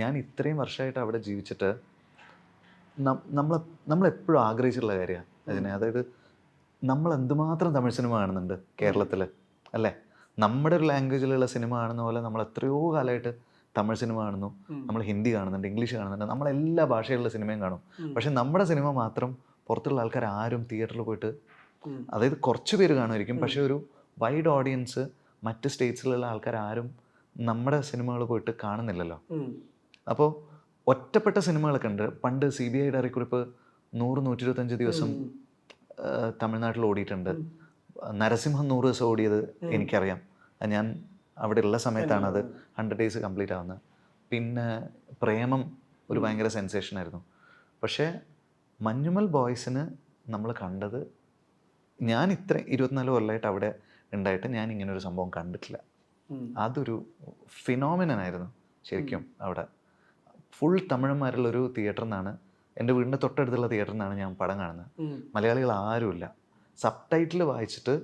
ഞാൻ ഇത്രയും വർഷമായിട്ട് അവിടെ ജീവിച്ചിട്ട് നമ്മൾ നമ്മളെപ്പോഴും ആഗ്രഹിച്ചിട്ടുള്ള കാര്യമാണ് അതിനെ. അതായത് നമ്മൾ എന്തുമാത്രം തമിഴ് സിനിമ കാണുന്നുണ്ട് കേരളത്തിൽ അല്ലേ? നമ്മുടെ ഒരു ലാംഗ്വേജിലുള്ള സിനിമ കാണുന്ന പോലെ നമ്മൾ എത്രയോ കാലമായിട്ട് തമിഴ് സിനിമ കാണുന്നു. നമ്മൾ ഹിന്ദി കാണുന്നുണ്ട് ഇംഗ്ലീഷ് കാണുന്നുണ്ട് നമ്മൾ എല്ലാ ഭാഷയിലുള്ള സിനിമയും കാണും. പക്ഷെ നമ്മുടെ സിനിമ മാത്രം പുറത്തുള്ള ആൾക്കാർ ആരും തിയേറ്ററിൽ പോയിട്ട് അതായത് കുറച്ച് പേര് കാണുമായിരിക്കും. പക്ഷെ ഒരു വൈഡ് ഓഡിയൻസ് മറ്റ് സ്റ്റേറ്റ്സിലുള്ള ആൾക്കാർ ആരും നമ്മുടെ സിനിമകൾ പോയിട്ട് കാണുന്നില്ലല്ലോ. അപ്പോൾ ഒറ്റപ്പെട്ട സിനിമകളൊക്കെ ഉണ്ട്. പണ്ട് സി ബി ഐ ഡയറിക്കുറിപ്പ് നൂറ് നൂറ്റി ഇരുപത്തഞ്ച് ദിവസം തമിഴ്നാട്ടിൽ ഓടിയിട്ടുണ്ട്. നരസിംഹം നൂറ് ദിവസം ഓടിയത് എനിക്കറിയാം. ഞാൻ അവിടെ ഉള്ള സമയത്താണ് അത് ഹൺഡ്രഡ് ഡേയ്സ് കംപ്ലീറ്റ് ആവുന്നത്. പിന്നെ പ്രേമം ഒരു ഭയങ്കര സെൻസേഷൻ ആയിരുന്നു. പക്ഷേ മഞ്ഞുമൽ ബോയ്സിന് നമ്മൾ കണ്ടത് ഞാൻ ഇത്ര ഇരുപത്തിനാല് കൊല്ലമായിട്ട് അവിടെ ഉണ്ടായിട്ട് ഞാൻ ഇങ്ങനെ ഒരു സംഭവം കണ്ടിട്ടില്ല. അതൊരു ഫിനോമിനനായിരുന്നു ശരിക്കും അവിടെ. ഫുൾ തമിഴന്മാരുള്ളൊരു തിയേറ്ററിൽ നിന്നാണ് എന്റെ വീടിന്റെ തൊട്ടടുത്തുള്ള തിയേറ്ററിൽ നിന്നാണ് ഞാൻ പടം കാണുന്നത്. മലയാളികൾ ആരുമില്ല. സബ് ടൈറ്റിൽ വായിച്ചിട്ട്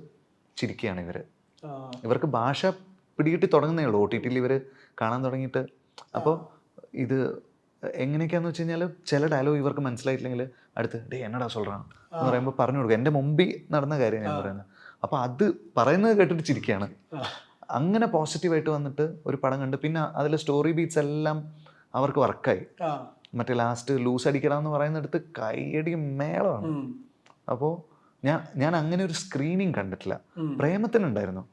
ചിരിക്കുകയാണ് ഇവർ ഇവർക്ക് ഭാഷ പിടികിട്ടി തുടങ്ങുന്നേ ഉള്ളൂ. ഒ ടി ടിയിൽ ഇവർ കാണാൻ തുടങ്ങിയിട്ട്. അപ്പോൾ ഇത് എങ്ങനെയൊക്കെയാന്ന് വെച്ച് കഴിഞ്ഞാൽ ചില ഡയലോഗ് ഇവർക്ക് മനസ്സിലായിട്ടില്ലെങ്കിൽ അടുത്ത് ഡേ എന്നടാ സൊല്ലാം എന്ന് പറയുമ്പോൾ പറഞ്ഞു കൊടുക്കുക എന്റെ മുമ്പിൽ നടന്ന കാര്യം ഞാൻ പറയുന്നത്. അപ്പോൾ അത് പറയുന്നത് കേട്ടിട്ട് ചിരിക്കുകയാണ്. അങ്ങനെ പോസിറ്റീവായിട്ട് വന്നിട്ട് ഒരു പടം കണ്ട്. പിന്നെ അതിലെ സ്റ്റോറി ബീറ്റ്സ് എല്ലാം അവർക്ക് വർക്കായി. മറ്റേ ലാസ്റ്റ് ലൂസ് അടിക്കണം എന്ന് പറയുന്നിടത്ത് കൈയടി മേളമാണ്. അപ്പോൾ ഞാൻ ഞാൻ അങ്ങനെ ഒരു സ്ക്രീനിങ് കണ്ടിട്ടില്ല. പ്രേമത്തിനുണ്ടായിരുന്നു.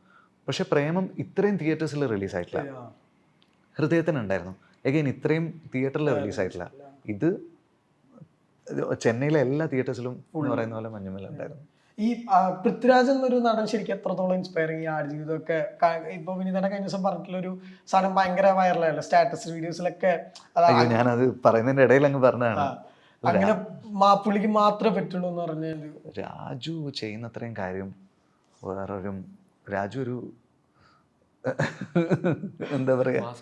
പക്ഷെ പ്രേമം ഇത്രയും തിയേറ്റേഴ്സിൽ റിലീസായിട്ടില്ല ആയിട്ടില്ല. ഹൃദയത്തിനുണ്ടായിരുന്നു. എഗെയിൻ ഇത്രയും തിയേറ്ററിൽ റിലീസായിട്ടില്ല ഇത് ഇത് ചെന്നൈയിലെ എല്ലാ തിയേറ്റേഴ്സിലും എന്ന് പറയുന്ന പോലെ മഞ്ഞുമല ഉണ്ടായിരുന്നു. ഈ ആ, പൃഥ്വിരാജ് എന്നൊരു നടൻ ശരിക്കും എത്രത്തോളം ഇൻസ്പയറിങ് ഈ ജീവിതമൊക്കെ ഇപ്പൊ വിനീതയുടെ കഴിഞ്ഞ ദിവസം പറഞ്ഞിട്ടുള്ള ഒരു സാധനം ഭയങ്കര വൈറലായല്ലോ സ്റ്റാറ്റസ് വീഡിയോസിലൊക്കെ ഞാനത് പറയുന്നതിന്റെ ഇടയിൽ അങ്ങ് പറഞ്ഞതാണ്. അങ്ങനെ മാ- പുള്ളിക്ക് മാത്രമേ പറ്റുള്ളൂ എന്ന് പറഞ്ഞാൽ രാജു ചെയ്യുന്ന അത്രയും കാര്യം വേറൊരു രാജു ഒരു എന്താ പറയുക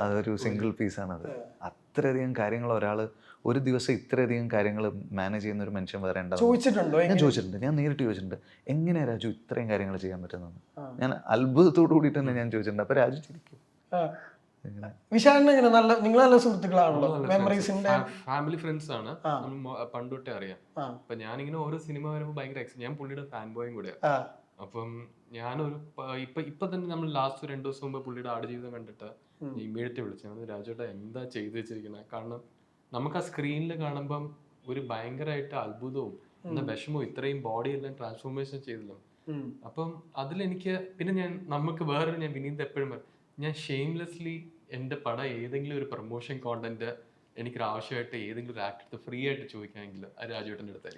അതൊരു സിംഗിൾ പീസാണത് അത്രയധികം കാര്യങ്ങൾ ഒരാൾ ഒരു ദിവസം ഇത്രയധികം കാര്യങ്ങൾ മാനേജ് ചെയ്യുന്ന ഒരു മനുഷ്യൻ വേറെ ചോദിച്ചിട്ടുണ്ടോ ഞാൻ ചോദിച്ചിട്ടുണ്ട്. ഞാൻ നേരിട്ട് ചോദിച്ചിട്ടുണ്ട്. എങ്ങനെ രാജു ഇത്രയും കാര്യങ്ങൾ ചെയ്യാൻ പറ്റുന്നത് ഞാൻ അത്ഭുതത്തോടു കൂടി തന്നെ ഞാൻ ചോദിച്ചിട്ടുണ്ട്. അപ്പൊ രാജു ചിരിക്കും. വിശാലിന് എങ്ങനെ? നല്ല നിങ്ങൾ നല്ല സുഹൃത്തുക്കളാണല്ലോ. മെമ്മറീസിന്റെ ഫാമിലി ഫ്രണ്ട്സ് ആണ്. ആ. നമ്മൾ മൊ- പണ്ട് തൊട്ടേ അറിയാം. അപ്പൊ ഞാനിങ്ങനെ ഓരോ സിനിമ വരുമ്പോൾ ഭയങ്കര ഞാൻ പുള്ളിയുടെ ഫാൻ ബോയും കൂടെയാണ്. അപ്പം ഞാനൊരു ഇപ്പൊ ഇപ്പൊ തന്നെ നമ്മൾ ലാസ്റ്റ് രണ്ടു ദിവസം മുമ്പ് പുള്ളിയുടെ ആടുജീവിതം കണ്ടിട്ട്. ഇമ്മീഡിയറ്റ് വിളിച്ചത് രാജുവേട്ട എന്താ ചെയ്തു വെച്ചിരിക്കുന്നത് കാരണം നമുക്ക് ആ സ്ക്രീനിൽ കാണുമ്പം ഒരു ഭയങ്കരമായിട്ട് അത്ഭുതവും എന്നാ വിഷമവും ഇത്രയും ബോഡി എല്ലാം ട്രാൻസ്ഫോർമേഷൻ ചെയ്തല്ലോ. അപ്പം അതിലെനിക്ക് പിന്നെ ഞാൻ നമുക്ക് വേറൊരു ഞാൻ വിനീത് എപ്പോഴും പറയും ഞാൻ ഷെയിംലെസ്ലി എന്റെ പടം ഏതെങ്കിലും ഒരു പ്രൊമോഷൻ കോണ്ടന്റ് എനിക്കൊരു ആവശ്യമായിട്ട് ഏതെങ്കിലും ഒരു ആക്ടർ ഫ്രീ ആയിട്ട് ചോദിക്കാമെങ്കിൽ അത് രാജുവേട്ടന്റെ അടുത്തായിരിക്കും